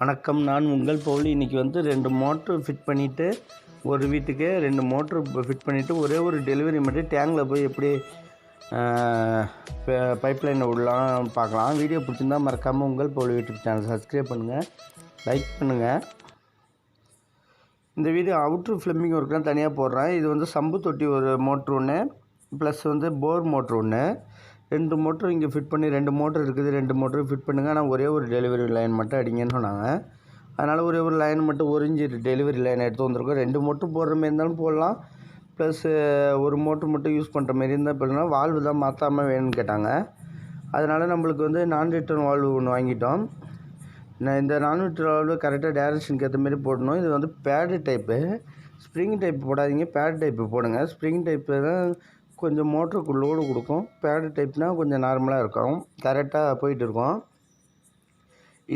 வணக்கம். நான் உங்கள் போல். இன்றைக்கி வந்து ரெண்டு மோட்ரு ஃபிட் பண்ணிவிட்டு ஒரு வீட்டுக்கு ரெண்டு மோட்ரு ஃபிட் பண்ணிவிட்டு ஒரே ஒரு டெலிவரி மட்டும் டேங்கில் போய் எப்படி பைப்லைனை விடலாம் பார்க்கலாம். வீடியோ பிடிச்சிருந்தா மறக்காமல் உங்கள் போல் யூடியூப் சேனல் சப்ஸ்கிரைப் பண்ணுங்கள் லைக் பண்ணுங்கள் இந்த வீடியோ அவுட்ரு ஃப்ளம்பிங் ஒர்க்லாம் தனியாக போடுறேன். இது வந்து சம்பு தொட்டி ஒரு மோட்ரு ஒன்று ப்ளஸ் வந்து போர் மோட்ரு ஒன்று ரெண்டு மோட்ரு இங்கே ஃபிட் பண்ணி ரெண்டு மோட்ரு இருக்குது ரெண்டு மோட்ரு ஃபிட் பண்ணுங்கள் ஆனால் ஒரே ஒரு டெலிவரி லைன் மட்டும் அடிங்கன்னு சொன்னாங்க. அதனால் ஒரே ஒரு லைன் மட்டும் ஒரிஞ்சு டெலிவரி லைன் எடுத்து வந்திருக்கோம். ரெண்டு மோட்ரு போடுற மாரி இருந்தாலும் போடலாம். ப்ளஸ் ஒரு மோட்ரு மட்டும் யூஸ் பண்ணுற மாரி இருந்தால் போடலாம். வால்வு தான் மாற்றாமல் வேணும்னு கேட்டாங்க. அதனால் நம்மளுக்கு வந்து நான் ரிட்டர்ன் வால்வு ஒன்று வாங்கிட்டோம். நான் இந்த நான் ரிட்டர்ன் வால்வு கரெக்டாக டேரக்ஷனுக்கு ஏற்ற மாதிரி போடணும். இது வந்து பேடு டைப்பு ஸ்ப்ரிங் டைப் போடாதீங்க. பேட் டைப்பு போடுங்க. ஸ்ப்ரிங் டைப்பு தான் கொஞ்சம் மோட்டருக்கு லோடு கொடுக்கும். பேடு டைப்னால் கொஞ்சம் நார்மலாக இருக்கும். கரெக்டாக போயிட்டு இருக்கும்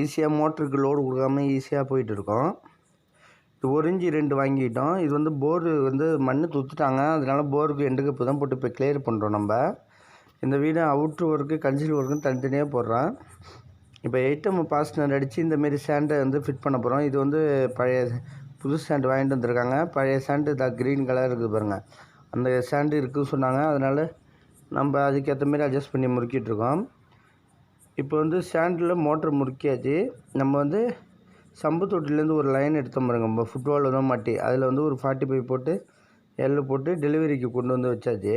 ஈஸியாக மோட்டருக்கு லோடு கொடுக்காம ஈஸியாக போயிட்டு இருக்கும் இது ஒரு இஞ்சி ரெண்டு வாங்கிட்டோம். இது வந்து போரு வந்து மண் துத்துட்டாங்க. அதனால போருக்கு எண்டு கப்பு தான் போட்டு இப்போ கிளியர் பண்ணுறோம் நம்ம. இந்த வீடு அவுட்ரு ஒர்க்கு கன்சில் ஒர்க்குன்னு தனித்தனியாக போடுறேன் இப்போ எயிட்டம் பாஸ்டர் அடித்து இந்தமாரி சேண்டை வந்து ஃபிட் பண்ண போகிறோம் இது வந்து பழைய புது சேண்டு வாங்கிட்டு வந்திருக்காங்க. பழைய சாண்டு இதாக க்ரீன் கலர் இருக்குது பாருங்கள் அந்த சேண்டு இருக்குதுன்னு சொன்னாங்க. அதனால் நம்ம அதுக்கேற்ற மாரி அட்ஜஸ்ட் பண்ணி முறுக்கிட்டுருக்கோம். இப்போ வந்து சேண்டில் மோட்ரு முறுக்கியாச்சு. நம்ம வந்து சம்பு தொட்டிலேருந்து ஒரு லைன் எடுத்தோம் பாருங்க. நம்ம ஃபுட்பால் தான் மாட்டி. அதில் வந்து ஒரு ஃபார்ட்டி ஃபைவ் போட்டு எள்ளு போட்டு டெலிவரிக்கு கொண்டு வந்து வச்சாச்சு.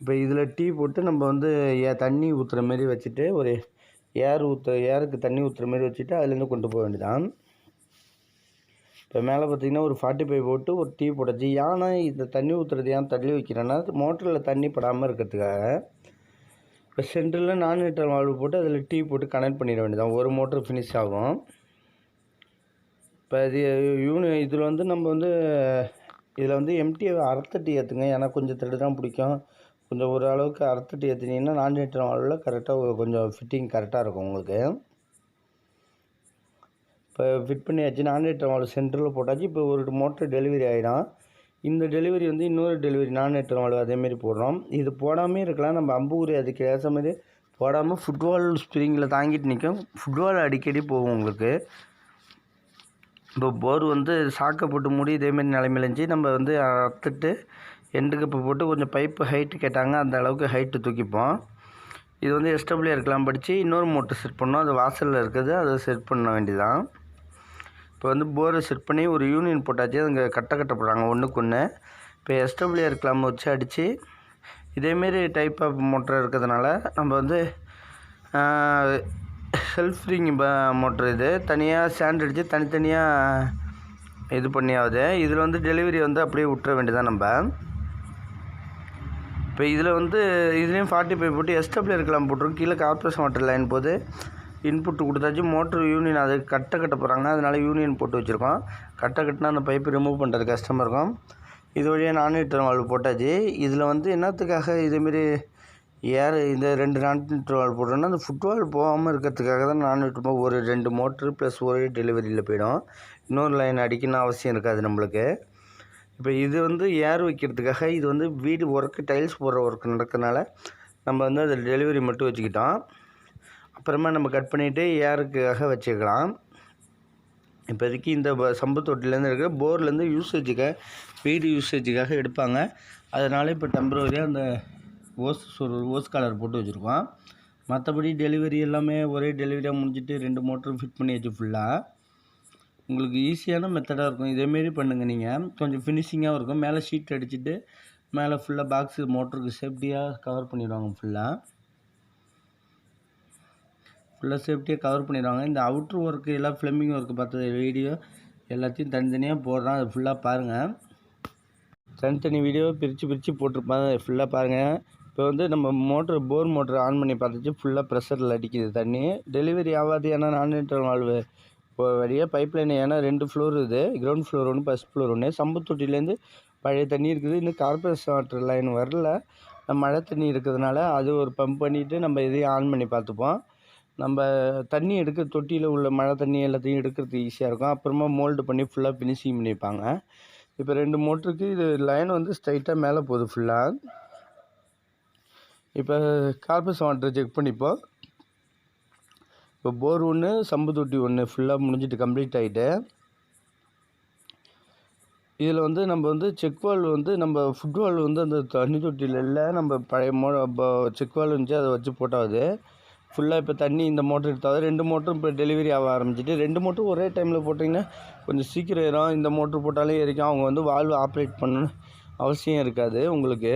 இப்போ இதில் டீ போட்டு நம்ம வந்து ஏ தண்ணி ஊற்றுற மாரி வச்சுட்டு ஒரு ஏர் ஊற்ற ஏருக்கு தண்ணி ஊற்றுற மாரி வச்சுட்டு அதுலேருந்து கொண்டு போக வேண்டியதான் இப்போ மேலே பார்த்தீங்கன்னா ஒரு ஃபார்ட்டி ஃபைவ் போட்டு ஒரு டீ போட்டாச்சு. ஏன்னா இந்த தண்ணி ஊற்றுறது ஏன் தள்ளி வைக்கிறேன்னா மோட்டரில் தண்ணி படாமல் இருக்கிறதுக்காக இப்போ சென்டரில் நான் லிட்டர் வால்வு போட்டு அதில் டீ போட்டு கனெக்ட் பண்ணிட வேண்டியதான் ஒரு மோட்ரு ஃபினிஷ் ஆகும். இப்போ இது யூனி இதில் வந்து நம்ம வந்து இதில் வந்து எம்டியை அறுத்த டீ ஏற்றுங்க. ஏன்னா கொஞ்சம் திருடு தான் பிடிக்கும். கொஞ்சம் ஓரளவுக்கு அறுத்த டீ ஏற்றினீங்கன்னா நான் லிட்டர் வால்வில் கரெக்டாக கொஞ்சம் ஃபிட்டிங் கரெக்டாக இருக்கும் உங்களுக்கு. இப்போ ஃபிட் பண்ணியாச்சு நான் லிட்டர் சென்டரில் போட்டாச்சு. இப்போ ஒரு மோட்டர் டெலிவரி ஆகிடும் இந்த டெலிவரி வந்து இன்னொரு டெலிவரி நான் லிட்டர் வால்வு அதேமாரி போடுறோம். இது போடாமே இருக்கலாம். நம்ம அம்புகுரி அதுக்கு ஏற்ற மாதிரி போடாமல் ஃபுட்பால் ஸ்ப்ரிங்கில் தாங்கிட்டு நிற்கும் ஃபுட்பால் அடிக்கடி போகும் உங்களுக்கு. இப்போ போர் வந்து சாக்கை போட்டு மூடி இதேமாரி நிலைமையில இருந்துச்சு. நம்ம வந்து அறுத்துட்டு எண்டு கப்பு போட்டு கொஞ்சம் பைப்பு ஹைட்டு கேட்டாங்க. அந்த அளவுக்கு ஹைட்டு தூக்கிப்போம். இது வந்து எஸ்டபிளியாக இருக்கலாம் படித்து இன்னொரு மோட்டர் செட் பண்ணோம். அது வாசலில் இருக்குது. அதை செட் பண்ண வேண்டியதான் இப்போ வந்து போரை செட் பண்ணி ஒரு யூனியன் போட்டாச்சு அங்கே கட்ட கட்ட போடுறாங்க ஒன்றுக்கு ஒன்று இப்போ எஸ்டபிள்யூஆர் கிளம்ப வச்சு அடித்து இதேமாரி டைப் ஆஃப் மோட்டர் இருக்கிறதுனால நம்ம வந்து செல்ஃப் ரிங் மோட்ரு இது. தனியாக ஸ்டாண்ட் அடித்து தனித்தனியாக இது பண்ணியாவது. இதில் வந்து டெலிவரி வந்து அப்படியே விட்டுற வேண்டியதான் நம்ம. இப்போ இதில் வந்து இதுலேயும் ஃபார்ட்டி ஃபைவ் போட்டு எஸ்டபிள் இருக்கலாம் போட்டிருக்கோம். கீழே கார்பரேஷன் வாட்டர் லைன் போது இன்புட் கொடுத்தாச்சு. மோட்ரு யூனியன் அது கட்ட கட்ட போகிறாங்க அதனால் யூனியன் போட்டு வச்சுருக்கோம். கட்ட கட்டினா அந்த பைப்பு ரிமூவ் பண்ணுறது கஷ்டமாக இருக்கும். இது வழியாக நான் வாழ்வு போட்டாச்சு. இதில் வந்து என்னத்துக்காக இதேமாரி ஏர் இந்த ரெண்டு நான் லிட்டர் வால்வு போடுறோன்னா அந்த ஃபுட்பால் போகாமல் இருக்கிறதுக்காக தான் நான் ஒரு ரெண்டு மோட்ரு ப்ளஸ் ஒரு டெலிவரியில் போயிடும். இன்னொரு லைன் அடிக்கணும் அவசியம் இருக்காது நம்மளுக்கு. இப்போ இது வந்து ஏர் வைக்கிறதுக்காக இது வந்து வீடு ஒர்க்கு டைல்ஸ் போடுற ஒர்க் நடக்கிறதுனால நம்ம வந்து அதில் டெலிவரி மட்டும் வச்சுக்கிட்டோம். அப்புறமா நம்ம கட் பண்ணிவிட்டு ஏருக்காக வச்சுக்கலாம். இப்போதைக்கு இந்த சம்பு தொட்டிலேருந்து இருக்க போர்லேருந்து யூசேஜுக்காக வீடு யூசேஜுக்காக எடுப்பாங்க. அதனால் இப்போ டெம்பரவரியாக அந்த ஓஸ் ஓஸ் காலர் போட்டு வச்சுருக்கோம். மற்றபடி டெலிவரி எல்லாமே ஒரே டெலிவரியாக முடிஞ்சிட்டு ரெண்டு மோட்டரும் ஃபிட் பண்ணியாச்சு ஃபுல்லாக உங்களுக்கு ஈஸியான மெத்தடாக இருக்கும். இதேமாரி பண்ணுங்கள் நீங்கள் கொஞ்சம் ஃபினிஷிங்காகவும் இருக்கும். மேலே ஷீட் அடிச்சுட்டு மேலே ஃபுல்லாக பாக்ஸு மோட்டருக்கு சேஃப்டியாக கவர் பண்ணிடுவாங்க ஃபுல்லாக ஃபுல்லாக சேஃப்டியாக கவர் பண்ணிடுவாங்க. இந்த அவுட்ரு ஒர்க்கு எல்லாம் ஃப்ளம்பிங் ஒர்க்கு பார்த்த வீடியோ எல்லாத்தையும் தனித்தனியாக போடுறான். அது ஃபுல்லாக பாருங்கள் தனித்தனி வீடியோ பிரித்து பிரித்து போட்டிருப்பாங்க ஃபுல்லாக பாருங்கள் இப்போ வந்து நம்ம மோட்ரு போர் மோட்ரு ஆன் பண்ணி பார்த்துச்சு ஃபுல்லாக ப்ரெஷரில் அடிக்குது தண்ணி. டெலிவரி ஆகாது ஏன்னா நான் லிட்டர் வாழ்வு இப்போ வழியாக பைப் லைன் ஏன்னா ரெண்டு ஃப்ளோர் இது கிரவுண்ட் ஃப்ளோர் ஒன்று ஃபஸ்ட் ஃப்ளோர் ஒன்று சம்பத்தொட்டிலேருந்து பழைய தண்ணி இருக்குது. இன்னும் கார்பரேஷன் வாட்டர் லைன் வரல. மழை தண்ணி இருக்கிறதுனால அது ஒரு பம்ப் பண்ணிவிட்டு நம்ம இதையும் ஆன் பண்ணி பார்த்துப்போம். நம்ம தண்ணி எடுக்க தொட்டியில் உள்ள மழை தண்ணி எல்லாத்தையும் எடுக்கிறதுக்கு ஈஸியாக இருக்கும். அப்புறமா மோல்டு பண்ணி ஃபுல்லாக ஃபினிஷிங் பண்ணியிருப்பாங்க இப்போ ரெண்டு மோட்டருக்கு இது லைன் வந்து ஸ்ட்ரைட்டாக மேலே போகுது ஃபுல்லாக இப்போ கார்பஸ் வாட்டரை செக் பண்ணிப்போம். இப்போ போர் ஒன்று சம்பு தொட்டி ஒன்று ஃபுல்லாக முடிஞ்சிட்டு கம்ப்ளீட் ஆகிட்டு இதில் வந்து நம்ம வந்து செக் வால் வந்து நம்ம ஃபுட் வால் வந்து அந்த தண்ணி தொட்டியில் இல்லை நம்ம பழைய மோ செக் வால் இருந்துச்சு அதை வச்சு போட்டாவது ஃபுல்லாக இப்போ தண்ணி இந்த மோட்டர் எடுத்தாவது ரெண்டு மோட்டரும் இப்போ டெலிவரி ஆக ஆரம்பிச்சிட்டு ரெண்டு மோட்டரும் ஒரே டைமில் போட்டிங்கன்னா கொஞ்சம் சீக்கிரம் ஏறும். இந்த மோட்ரு போட்டாலே ஏறிக்கும். அவங்க வந்து வால்வு ஆப்ரேட் பண்ணணும் அவசியம் இருக்காது உங்களுக்கு.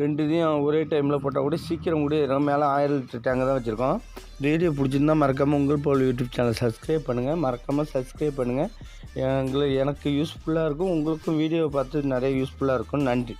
ரெண்டு இதையும் ஒரே டைமில் போட்டால் கூட சீக்கிரம் கூட ஏறும். மேலே ஆயிரம் லிட்டர் டேங்கு தான் வச்சுருக்கோம். வீடியோ பிடிச்சிருந்தா மறக்காமல் உங்கள் போல் யூடியூப் சேனல் சப்ஸ்கிரைப் பண்ணுங்கள் மறக்காமல் சப்ஸ்கிரைப் பண்ணுங்கள் எங்களுக்கு எனக்கு யூஸ்ஃபுல்லாக இருக்கும். உங்களுக்கும் வீடியோவை பார்த்து நிறைய யூஸ்ஃபுல்லாக இருக்கும். நன்றி.